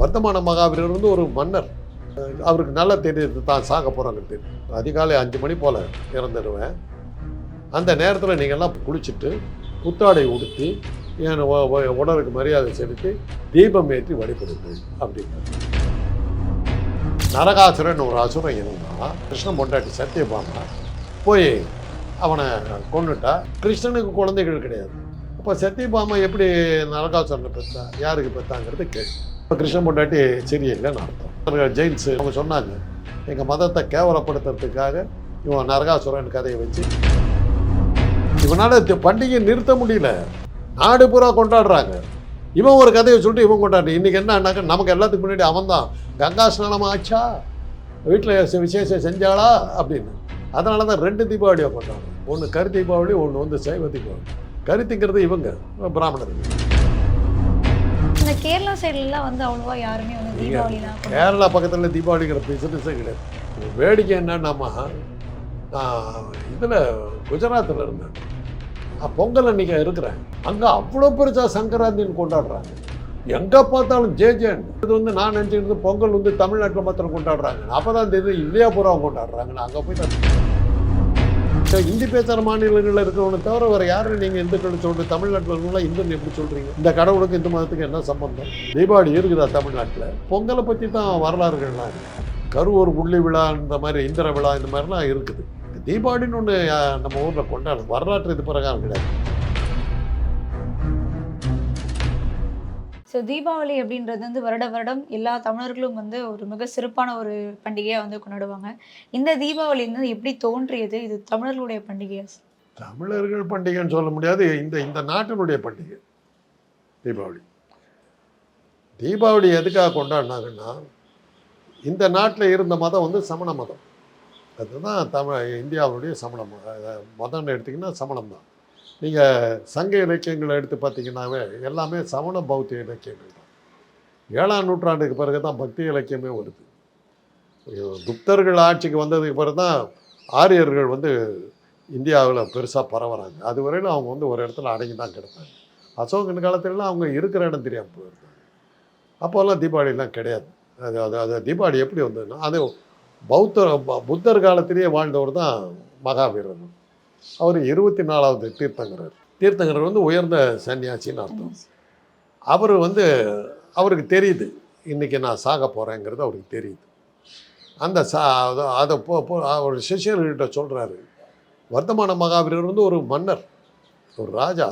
வர்த்தமான மகாவீரர் வந்து ஒரு மன்னர். அவருக்கு நல்லா தெரியுது தான் சாக போகிறாங்க தெரியும் அதிகாலை அஞ்சு மணி போல் இறந்துடுவேன். அந்த நேரத்தில் நீங்கள்லாம் குளிச்சுட்டு புத்தாடை உடுத்தி என் உடலுக்கு மரியாதை செலுத்தி தீபம் ஏற்றி வழிபடுத்து அப்படின்னு நரகாசுரன் ஒரு அசுரன் இருந்தான். கிருஷ்ண பொண்டாட்டி சத்தியபாமா போய் அவனை கொன்னுட்டா. கிருஷ்ணனுக்கு குழந்தைகள் கிடையாது. அப்போ சத்தியபாமா எப்படி நரகாசுரனை பெற்றா யாருக்கு பெற்றாங்கிறது கேள்வி. இப்போ கிருஷ்ணன் பொண்டாட்டி சரியில்லைன்னு அர்த்தம். அவர்கள் ஜெயின்ஸ் அவங்க சொன்னாங்க. எங்கள் மதத்தை கேவலப்படுத்துறதுக்காக இவன் நரகாசுரன் கதையை வச்சு இவனால் பண்டிகையை நிறுத்த முடியல. நாடு பூரா கொண்டாடுறாங்க. இவன் ஒரு கதையை சொல்லிட்டு இவன் கொண்டாடு இன்றைக்கி என்னன்னாக்கா நமக்கு எல்லாத்துக்கு முன்னாடி அவன் தான் கங்கா ஸ்நானம் ஆச்சா? வீட்டில் விசேஷம் செஞ்சாளா? அப்படின்னு. அதனால தான் ரெண்டு தீபாவளியை கொண்டாடுறோம் ஒன்று கரு தீபாவளி ஒன்று வந்து சைவ தீபாவளி. கருத்துங்கிறது இவங்க பிராமணர்கள். இந்த கேரளா சைடுலலாம் வந்து அவ்வளோவா யாருமே வந்து தீபாவளிலாம் கேரளா பக்கத்தில் தீபாவளிங்கிற பிசினஸே கிடையாது. வேடிக்கை என்னன்னாமா நான் இதில் குஜராத்தில் இருந்தேன். நான் பொங்கல் அன்னைக்கு இருக்கிறேன். அங்கே அவ்வளோ பெருசாக சங்கராந்தின்னு கொண்டாடுறாங்க. எங்கே பார்த்தாலும் ஜே ஜேன் இது வந்து நான் நினச்சிக்கிட்டு பொங்கல் வந்து தமிழ்நாட்டில் மாத்திரம் கொண்டாடுறாங்க. அப்போ தான் தெரியுது இந்தியா பூரா கொண்டாடுறாங்க. நான் அங்கே போய் நான் ஸோ இந்தி பேசுகிற மாநிலங்களில் இருக்கிறவனை தவிர வேறு யாரும் நீங்கள் இந்துக்கள் சொல்கிறீங்க தமிழ்நாட்டில் இருக்கவங்களாம் இந்துன்னு எப்படி சொல்கிறீங்க இந்த கடவுளுக்கு இந்த மதத்துக்கு என்ன சம்பந்தம்? தீபாவளி இருக்குதா தமிழ்நாட்டில்? பொங்கலை பற்றி தான் வரலாறுகள்லாம் இருக்கு. கருவூர் புள்ளி விழா இந்த மாதிரி இந்திர விழா இந்த மாதிரிலாம் இருக்குது. தீபாவளின்னு ஒன்று நம்ம ஊரில் கொண்டாடு வரலாற்று இது பிரகாரம் கிடையாது. ஸோ தீபாவளி அப்படின்றது வந்து வருட வருடம் எல்லா தமிழர்களும் வந்து ஒரு மிக சிறப்பான ஒரு பண்டிகையாக வந்து கொண்டாடுவாங்க. இந்த தீபாவளி வந்து எப்படி தோன்றியது? இது தமிழர்களுடைய பண்டிகையா? தமிழர்கள் பண்டிகைன்னு சொல்ல முடியாது. இந்த இந்த நாட்டினுடைய பண்டிகை தீபாவளி. தீபாவளி எதுக்காக கொண்டாடினாங்கன்னா இந்த நாட்டில் இருந்த மதம் வந்து சமண மதம். அதுதான் தமிழ் இந்தியாவுடைய சமண மதம் மதம்னு எடுத்திங்கன்னா சமணம் தான் நீங்கள் சங்க இலக்கியங்களை எடுத்து பார்த்தீங்கன்னாவே எல்லாமே சமண பௌத்த இலக்கியங்கள் தான். ஏழாம் நூற்றாண்டுக்கு பிறகு தான் பக்தி இலக்கியமே வருது. குப்தர்கள் ஆட்சிக்கு வந்ததுக்கு பிறகு தான் ஆரியர்கள் வந்து இந்தியாவில் பெருசாக பரவுறாங்க. அது வரையிலும் அவங்க வந்து ஒரு இடத்துல அடங்கி தான் கிடப்பாங்க. அசோகன் காலத்துலலாம் அவங்க இருக்கிற இடம் தெரியாமல் போயிருந்தாங்க. அப்போல்லாம் தீபாவளிலாம் கிடையாது. அது அது அது தீபாவளி எப்படி வந்ததுன்னா அது பௌத்த புத்தர் காலத்திலேயே வாழ்ந்தவர் தான் மகாவீரன் அவர் இருபத்தி நாலாவது தீர்த்தங்கரர். தீர்த்தங்கரர் வந்து உயர்ந்த சன்னியாசின்னு அர்த்தம். அவர் வந்து அவருக்கு தெரியுது இன்றைக்கி நான் சாக போகிறேங்கிறது அவருக்கு தெரியுது. அந்த சா அதை- போ அவர் சிஷியர்கிட்ட சொல்கிறாரு வர்த்தமான மகாவீரர் வந்து ஒரு மன்னர் ஒரு ராஜா.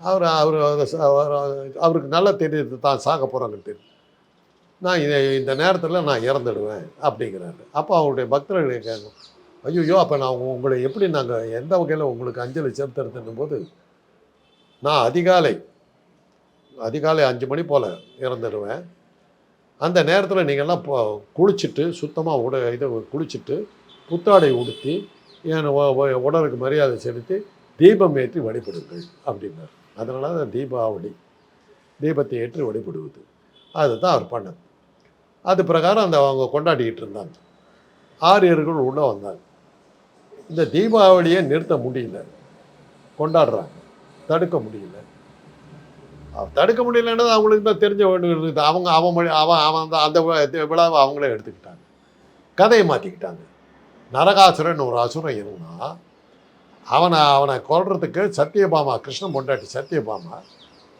அவர் அவர் அவருக்கு நல்லா தெரியுது தான் சாக போகிறாங்கன்னு தெரியும் நான் இதை இந்த நேரத்தில் நான் இறந்துடுவேன் அப்படிங்கிறாரு. அப்போ அவருடைய பக்தர்கள் கேட்கும் ஐயோ அப்போ நான் உங்களை எப்படி நாங்கள் எந்த வகையில் உங்களுக்கு அஞ்சலி செலுத்துறதுன்னும் போது நான் அதிகாலை அதிகாலை அஞ்சு மணி போல் இறந்துடுவேன். அந்த நேரத்தில் நீங்கள்லாம் குளிச்சுட்டு சுத்தமாக உட இதை குளிச்சுட்டு புத்தாடை உடுத்தி என் உடலுக்கு மரியாதை செலுத்தி தீபம் ஏற்றி வழிபடுங்கள் அப்படின்னார். அதனால தான் தீபாவளி தீபத்தை ஏற்றி வழிபடுவது. அதுதான் அவர் பண்ணது அது பிரகாரம் அந்த அவங்க கொண்டாடிக்கிட்டு இருந்தாங்க. ஆரியர்கள் உள்ளே வந்தாங்க. இந்த தீபாவளியை நிறுத்த முடியல. கொண்டாடுறாங்க. தடுக்க முடியல. தடுக்க முடியலன்றது அவங்களுக்கு தான் தெரிஞ்ச வேண்டியது இருக்குது அவங்க அவன் மொழி அவன் அவன் அந்த அந்த விழாவை அவங்களே எடுத்துக்கிட்டாங்க. கதையை மாற்றிக்கிட்டாங்க நரகாசுரன் ஒரு அசுரன் இருந்தான். அவனை அவனை கொல்றதுக்கு சத்தியபாமா கிருஷ்ணன் பொண்டாட்டி சத்தியபாமா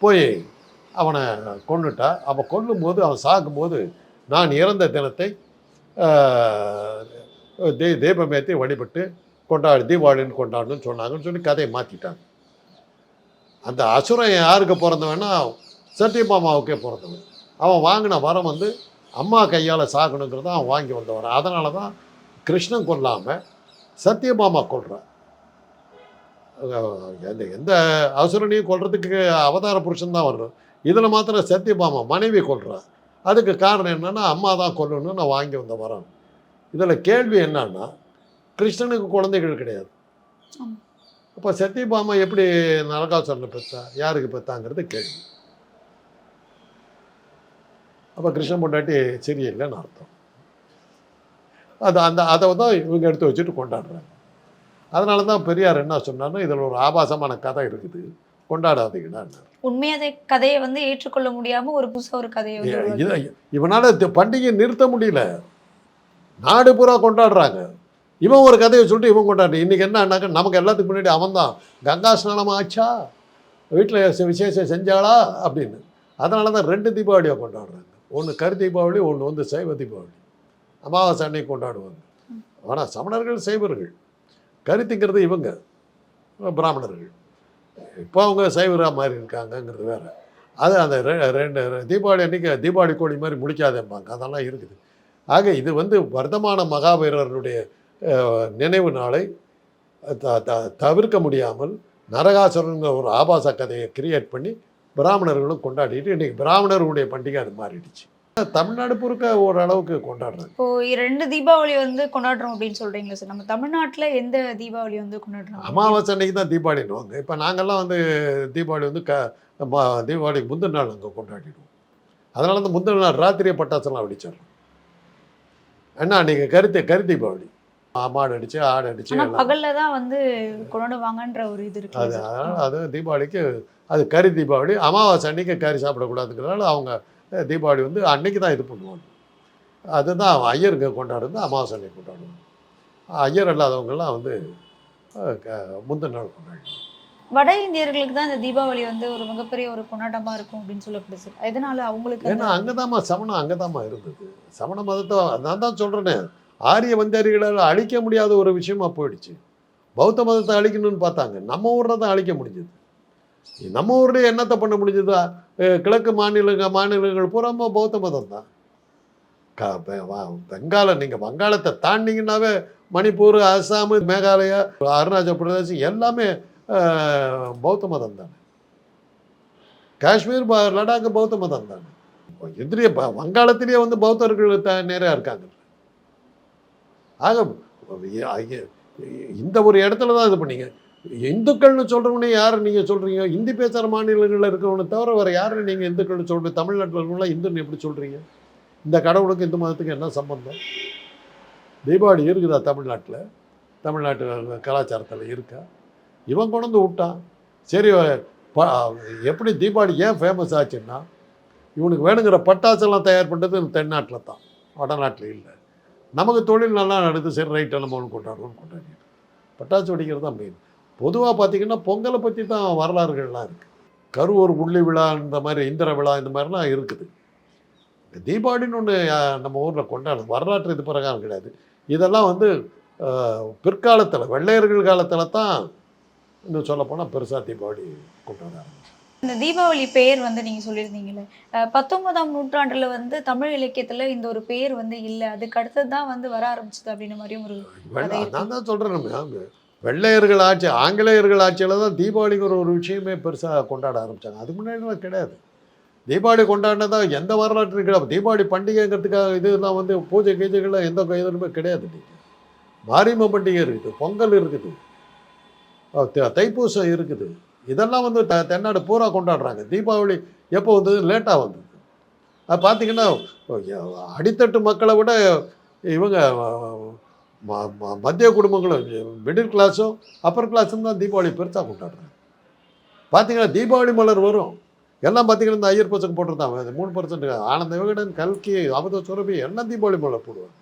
போய் அவனை கொண்டுட்டா அவன் கொல்லும்போது அவன் சாகும்போது நான் இறந்த தினத்தை தீ தீபமேற்றி வழிபட்டு கொண்டாடு தீபாவளின்னு கொண்டாடணும்னு சொன்னாங்கன்னு சொல்லி கதையை மாற்றிட்டாங்க அந்த அசுரன் யாருக்கு பிறந்தவன்னா சத்தியபாமாவுக்கே பிறந்தவன். அவன் வாங்கின வரம் வந்து அம்மா கையால் சாகணுங்கிறத அவன் வாங்கி வந்த அதனால தான் கிருஷ்ணன் கொல்லாமல் சத்தியபாமா கொல்றான். எந்த எந்த அசுரனையும் கொல்றதுக்கு அவதார புருஷன் தான் வர்றான். இதில் மாத்திரம் சத்தியபாமா மனைவி கொள்கிறான் அதுக்கு காரணம் என்னென்னா அம்மா தான் கொல்லணும்னு நான் வாங்கி வந்த வரேன் இதில் கேள்வி என்னன்னா கிருஷ்ணனுக்கு குழந்தைகள் கிடையாது. அப்போ சத்தியபாமா எப்படி நரகாசுரனை பெற்றா யாருக்கு பெற்றாங்கிறது கேள்வி. அப்போ கிருஷ்ணன் பொண்டாட்டி சரியில்லைன்னு அர்த்தம். அது அந்த அதை தான் இவங்க எடுத்து வச்சுட்டு கொண்டாடுறாங்க. அதனால தான் பெரியார் என்ன சொன்னார்னா இதில் ஒரு ஆபாசமான கதை இருக்குது. கொண்டாடாதீங்கடா. உண்மையா அதை கதையை வந்து ஏற்றுக்கொள்ள முடியாம ஒரு புதுசா ஒரு கதையை இவனால பண்டிகையை நிறுத்த முடியல. நாடு பூரா கொண்டாடுறாங்க. இவன் ஒரு கதையை சொல்லிட்டு இவன் கொண்டாடு. இன்னைக்கு என்னன்னாக்க நமக்கு எல்லாத்துக்கு முன்னாடி அவன் தான் கங்கா ஸ்நானம் ஆச்சா? வீட்டில் விசேஷம் செஞ்சாளா? அப்படின்னு. அதனால தான் ரெண்டு தீபாவளியாக கொண்டாடுறாங்க. ஒன்று கரு தீபாவளி ஒன்று வந்து சைவ தீபாவளி. அமாவாசை அன்னைக்கு கொண்டாடுவாங்க. ஆனால் சமணர்கள் சைவர்கள். கருத்துங்கிறது இவங்க பிராமணர்கள். இப்போ அவங்க சைவராக மாதிரி இருக்காங்கங்கிறது வேறு. அது அந்த ரெ- ரெண்டு தீபாவளி அன்றைக்கி தீபாவளி கோழி மாதிரி முடிக்காதேம்பாங்க அதெல்லாம் இருக்குது. ஆக இது வந்து வர்த்தமான மகாவீரருடைய நினைவு நாளை தவிர்க்க முடியாமல் நரகாசுரனுங்கிற ஒரு ஆபாச கதையை கிரியேட் பண்ணி பிராமணர்களும் கொண்டாடிட்டு இன்னைக்கு பிராமணர்களுடைய பண்டிகை அது மாறிடுச்சு. தமிழ்நாடு பொறுக்க ஓரளவுக்கு கொண்டாடுறாங்க. இப்போ ரெண்டு தீபாவளி வந்து கொண்டாடுறோம் அப்படின்னு சொல்றீங்களா சார். நம்ம தமிழ்நாட்டுல எந்த தீபாவளி வந்து கொண்டாடுறோம் அமாவாசை அன்னைக்கு தான் தீபாவளின்னுவாங்க இப்போ நாங்கள்லாம் வந்து தீபாவளி வந்து க தீபாவளிக்கு முந்தின நாள் அங்கே கொண்டாடிடுவோம். அதனால தான் முந்தின நாள் ராத்திரியே பட்டாசுலாம் வெடிச்சிடுறோம். என்ன அன்றைக்கி கருத்து கரு தீபாவளி மாடு அடிச்சு ஆடு அடிச்சு. பகல்ல தான் வந்து கொண்டாடுவாங்கன்ற ஒரு இது இருக்கு. அது அதனால் அது தீபாவளிக்கு அது கறி தீபாவளி அமாவாசை அன்னைக்கு கறி சாப்பிடக்கூடாதுங்கிறதால அவங்க தீபாவளி வந்து அன்னைக்கு தான் இது பண்ணுவாங்க. அதுதான் ஐயருங்க கொண்டாடுறது அமாவாசை அன்னைக்கு கொண்டாடுவாங்க. ஐயர் இல்லாதவங்கெல்லாம் வந்து முந்தின நாள் கொண்டாடுவாங்க. வட இந்தியர்களுக்கு தான் இந்த தீபாவளி வந்து ஒரு மிகப்பெரிய ஒரு கொண்டாட்டமா இருக்கும் அப்படின்னு சொல்லப்படுது சார். எதனால அவங்களுக்கு ஏன்னா அந்த- அங்கதாம்மா சமணம் அங்கதாம்மா இருந்தது. சமண மதத்தை நான் தான் சொல்கிறேனே ஆரிய வந்தாரிகளால் அழிக்க முடியாத ஒரு விஷயமா போயிடுச்சு. பௌத்த மதத்தை அழிக்கணும்னு பார்த்தாங்க. நம்ம ஊரில் தான் அழிக்க முடிஞ்சது. நம்ம ஊர்லேயே என்னத்தை பண்ண முடிஞ்சதா? கிழக்கு மாநிலங்கள் மாநிலங்கள் பூராமா பௌத்த மதம் தான். க பெங்காலம் நீங்கள் வங்காளத்தை தாண்டிங்கன்னாவே மணிப்பூர் அஸ்ஸாம் மேகாலயா அருணாச்சல பிரதேசம் எல்லாமே பௌத்த மதம் தானே. காஷ்மீர் ப- லடாக் பௌத்த மதம் தானே. எதிரிய ப- வங்காளத்திலேயே வந்து பௌத்தர்கள் த நிறையா இருக்காங்க. ஆக இந்த ஒரு இடத்துல தான் இது பண்ணீங்க. இந்துக்கள்னு சொல்கிறவனே யார் நீங்கள் சொல்கிறீங்க இந்தி பேசுகிற மாநிலங்களில் இருக்கிறவனை தவிர வேறு யாரை நீங்கள் இந்துக்கள்னு சொல்கிறீங்க தமிழ்நாட்டில் இருக்கவங்களாம் இந்துன்னு எப்படி சொல்கிறீங்க இந்த கடவுளுக்கு இந்து மதத்துக்கு என்ன சம்பந்தம்? தீபாவளி இருக்குதா தமிழ்நாட்டில்? தமிழ்நாட்டு கலாச்சாரத்தில் இருக்கா? இவன் கொண்டு விட்டான். சரி ப- எப்படி தீபாவளி ஏன் ஃபேமஸ் ஆச்சுன்னா இவனுக்கு வேணுங்கிற பட்டாசெல்லாம் தயார் பண்ணுறது தென்னாட்டில் தான். வடநாட்டில் இல்லை. நமக்கு தொழில் நல்லா நடக்குது சரி ரைட்டாக நம்ம ஒன்று கொண்டாடுறோம்னு கொண்டாடி பட்டாசு வெடிக்கிறது தான் மெயின் பொதுவாக பார்த்தீங்கன்னா பொங்கலை பற்றி தான் வரலாறுகள்லாம் இருக்குது கருவூர் உள்ளி விழா இந்த மாதிரி இந்திர விழா இந்த மாதிரிலாம் இருக்குது. தீபாவளின்னு ஒன்று நம்ம ஊரில் கொண்டாடுறது வரலாற்று இது பிரகாரம் கிடையாது. இதெல்லாம் வந்து பிற்காலத்தில் வெள்ளையர்கள் காலத்தில் தான் இன்னும் சொல்லப்போனால் பெருசாக தீபாவளி கொண்டாட ஆரம்பிச்சு இந்த தீபாவளி பெயர் வந்து நீங்க சொல்லியிருந்தீங்கல்ல. அஹ் பத்தொன்பதாம் நூற்றாண்டுல வந்து தமிழ் இலக்கியத்துல இந்த ஒரு பெயர் வந்து இல்ல. அதுக்கு அடுத்தது தான் வந்து வர ஆரம்பிச்சது அப்படின்னு மாதிரியும் ஒரு. நான் தான் சொல்கிறேன் நம்ம வெள்ளையர்கள் ஆட்சி ஆங்கிலேயர்கள் ஆட்சியில் தான் தீபாவளிங்கிற ஒரு விஷயமே பெருசாக கொண்டாட ஆரம்பித்தாங்க அதுக்கு முன்னாடிலாம் கிடையாது. தீபாவளி கொண்டாடினதா எந்த வரலாற்று கிடையாது. தீபாவளி பண்டிகைங்கிறதுக்காக இதெல்லாம் வந்து பூஜை கீஜைகள்லாம் எந்த இதுலுமே கிடையாது நீங்கள் மாரியம்மன் பண்டிகை இருக்குது பொங்கல் இருக்குது. தைப்பூசம் இருக்குது. இதெல்லாம் வந்து த தென்னாடு பூரா கொண்டாடுறாங்க. தீபாவளி எப்போ வந்தது? லேட்டாக வந்தது. அது பார்த்தீங்கன்னா அடித்தட்டு மக்களை விட இவங்க ம- ம- மத்திய குடும்பங்களும் மிடில் கிளாஸும் அப்பர் கிளாஸும் தான் தீபாவளி பெருசாக கொண்டாடுறாங்க. பார்த்தீங்கன்னா தீபாவளி மலர் வரும். எல்லாம் பார்த்தீங்கன்னா இந்த ஐயர் பசங்க போட்டிருந்தாங்க. மூணு பர்சன்ட் ஆனந்த விகடன் கல்கி அமுத சுரபி எல்லாம் தீபாவளி மலர் போடுவாங்க?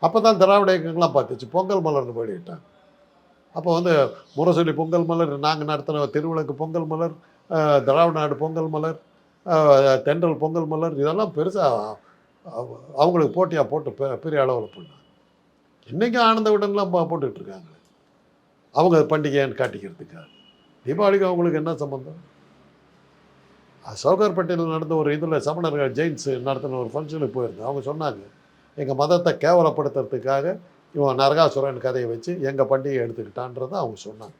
அப்போ தான் திராவிட இயக்கங்கள்லாம் பார்த்துச்சு. பொங்கல் மலர்னு வெளியிட்டாங்க. அப்போ வந்து முரசொலி பொங்கல் மலர் நாங்கள் நடத்தின திருவிளக்கு பொங்கல் மலர் திராவிட நாடு பொங்கல் மலர் தென்றல் பொங்கல் மலர் இதெல்லாம் பெருசாக அவங்களுக்கு போட்டியாக போட்டு பெ- பெரிய அளவில் பண்ணாங்க இன்றைக்கும் ஆனந்த விடன்லாம் போட்டுக்கிட்டு இருக்காங்க அவங்க பண்டிகைன்னு காட்டிக்கிறதுக்காக. தீபாவளிக்கு அவங்களுக்கு என்ன சம்மந்தம் சௌகர்பட்டியில் நடந்த ஒரு இதில் சமணர்கள் ஜெயின்ஸ் நடத்தின ஒரு ஃபங்க்ஷனுக்கு போயிருந்தேன். அவங்க சொன்னாங்க எங்கள் மதத்தை கேவலப்படுத்துறதுக்காக இவன் நரகாசுரன் கதையை வச்சு எங்கள் பண்டிகை எடுத்துக்கிட்டான்றதை அவங்க சொன்னாங்க.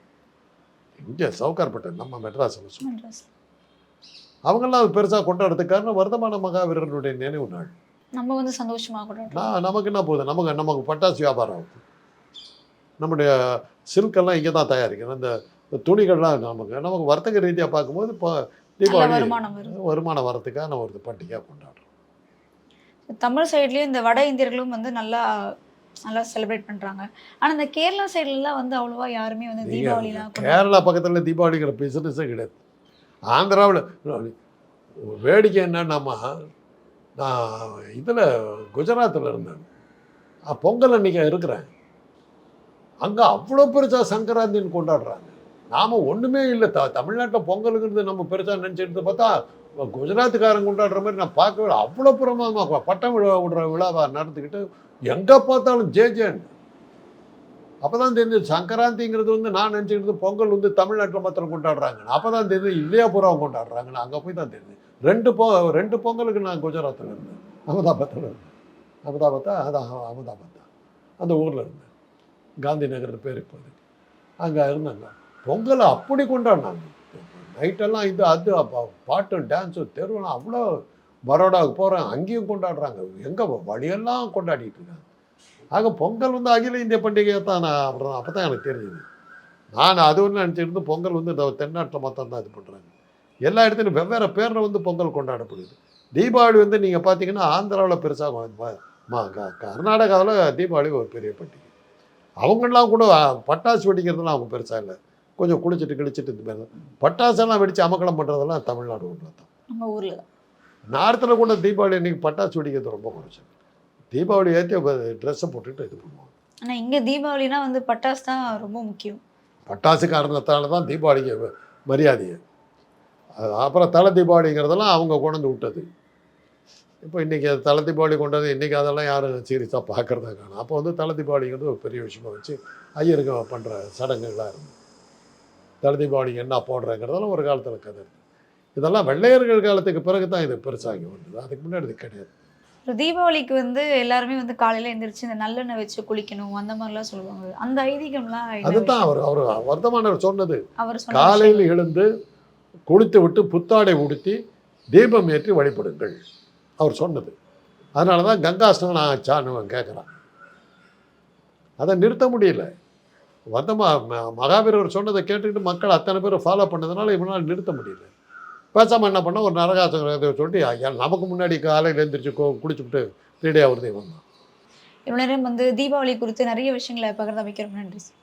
இங்கே சவுகார்பேட்டை நம்ம மெட்ராஸில் சொன்னாங்க. அவங்கெல்லாம் அது பெருசாக கொண்டாடுறதுக்கு காரணம் வர்த்தமான மகாவீரனுடைய நினைவு நாள். நம்ம வந்து சந்தோஷமா கொண்டாடுறோம். நான் நமக்கு என்ன போகுது? நமக்கு நமக்கு பட்டாசு வியாபாரம் ஆகுது. நம்முடைய சில்கெல்லாம் இங்கே தான் தயாரிக்கிறோம். இந்த துணிகள்லாம் நமக்கு நமக்கு வர்த்தக ரீதியாக பார்க்கும்போது இப்போ தீபாவளி வருமானம் வரத்துக்காக நம்ம ஒரு பண்டிகையாக கொண்டாடுறோம். தமிழ் சைட்லயும் இந்த வட இந்தியர்களும் வந்து நல்லா நல்லா செலிப்ரேட் பண்றாங்க. ஆனா இந்த கேரளா சைடுலலாம் வந்து அவ்வளவா யாருமே வந்து தீபாவளிலாம் கேரளா பக்கத்தில் தீபாவளிங்கிற பிஸ்னஸே கிடையாது. ஆந்திராவில் வேடிக்கை என்னன்னாமா நான் இதில் குஜராத்தில் இருந்தேன். பொங்கல் அன்னைக்கு இருக்கிறேன். அங்கே அவ்வளோ பெருசாக சங்கராந்தின்னு கொண்டாடுறாங்க. நாம் ஒன்றுமே இல்லை. த தமிழ்நாட்டில் பொங்கலுங்கிறது நம்ம பெருசாக நினச்சிட்டு பார்த்தா குஜராத்துக்காரங்க கொண்டாடுற மாதிரி நான் பார்க்கவே அவ்வளோ பிரமாதமாக பட்டம் விழா விடுற விழாவை நடந்துக்கிட்டு எங்கே பார்த்தாலும் ஜே ஜேன்னு அப்போ தான் தெரிஞ்சது சங்கராந்திங்கிறது வந்து நான் நினச்சிக்கிறது பொங்கல் வந்து தமிழ்நாட்டில் மாத்திரம் கொண்டாடுறாங்க. அப்போ தான் தெரிஞ்சது இல்லையா புறம் கொண்டாடுறாங்கன்னு அங்கே போய் தான் தெரிஞ்சு ரெண்டு பொ ரெண்டு பொங்கலுக்கு நான் குஜராத்தில் இருந்தேன். அகமதாபாத்தில் இருந்தேன். அகமதாபாத்தா அதான் அகமதாபாத் தான் அந்த ஊரில் இருந்தேன். காந்தி நகர் பேர் இப்போது அங்கே இருந்தாங்க. பொங்கலை அப்படி கொண்டாடினாங்க. நைட்டெல்லாம் இது அது அப்ப பாட்டும் டான்ஸும் தெருவெல்லாம் அவ்வளோ பரோடாவுக்கு போகிறேன் அங்கேயும் கொண்டாடுறாங்க. எங்கே வழியெல்லாம் கொண்டாடிட்டு இருக்காங்க. ஆக பொங்கல் வந்து அகில இந்திய பண்டிகையை தான் நான் அப்புறம் அப்போ தான் எனக்கு தெரிஞ்சது. நான் அது ஒன்று நினச்சிருந்து பொங்கல் வந்து இந்த தென்னாட்டில் மொத்தம் தான் இது பண்ணுறாங்க எல்லா இடத்துலையும் வெவ்வேறு பேரில் வந்து பொங்கல் கொண்டாடப்படுது. தீபாவளி வந்து நீங்கள் பார்த்தீங்கன்னா ஆந்திராவில் பெருசாக கர்நாடகாவில் தீபாவளி ஒரு பெரிய பண்டிகை. அவங்களாம் கூட பட்டாசு வெடிக்கிறதுலாம் அவங்க பெருசாக இல்லை. கொஞ்சம் குளிச்சுட்டு கிழிச்சிட்டு இந்த மாதிரி தான். பட்டாசெல்லாம் வெடித்து அமக்கலம் பண்ணுறதெல்லாம் தமிழ்நாடு ஊரில் தான் நம்ம ஊர்ல. தான். நார்த்தில் கூட தீபாவளி அன்றைக்கி பட்டாசு வெடிக்கிறது ரொம்ப குறைச்சல். தீபாவளி ஏற்றி ட்ரெஸ்ஸை போட்டுட்டு இது பண்ணுவாங்க. ஆனா இங்க தீபாவளினா வந்து பட்டாசு தான் ரொம்ப முக்கியம். பட்டாசு காரணத்தால தான் தீபாவளிக்கு மரியாதையை. அது அப்புறம் தலை தீபாவளிங்கிறதெல்லாம் அவங்க கொண்டு விட்டது. இப்போ இன்றைக்கி தலை தீபாவளி கொண்டது இன்றைக்கி அதெல்லாம் யாரும் சீரியஸாக பார்க்குறதா காணும். அப்போ வந்து தலை தீபாவளிங்கிறது ஒரு பெரிய விஷயமா வச்சு ஐயருக்கு பண்ணுற சடங்குகளாக இருந்தது. தலை தீபாவளிக்கு என்ன போடுறேங்கிறதெல்லாம் ஒரு காலத்தில் கதை. இதெல்லாம் வெள்ளையர்கள் காலத்துக்கு பிறகு தான் இது பெருசாகி வந்தது. அதுக்கு முன்னாடி இது கிடையாது. தீபாவளிக்கு வந்து எல்லாருமே வந்து காலையில எந்திரிச்சு இந்த நல்லெண்ணெய் வச்சு குளிக்கணும் அந்த மாதிரிலாம் சொல்லுவாங்க. அந்த ஐதீகம்லாம் அதுதான்? அவர் அவர் வர்த்தமானவர் சொன்னது. அவர் காலையில் எழுந்து குளித்து விட்டு புத்தாடை உடுத்தி தீபம் ஏற்றி வழிபடுங்கள். அவர் சொன்னது. அதனால தான் கங்கா ஸ்நானம் ஆச்சான்னு கேட்குறான் அதை நிறுத்த முடியல. வந்த மகாவீரர் சொன்னதை கேட்டுக்கிட்டு மக்கள் அத்தனை பேர் ஃபாலோ பண்ணதுனால இவனால் நிறுத்த முடியல. பேசாமல் என்ன பண்ண ஒரு நரகாசம் இதை சொல்லிட்டு ஐயா, நமக்கு முன்னாடி காலையில் எழுந்திரிச்சு கோ ரெடியாக வருது இவன் தான் இவ்வளோ நேரம் வந்து தீபாவளி குறித்து நிறைய விஷயங்களை பகிர்ந்து அமைக்கிறோம் நன்றி சார்.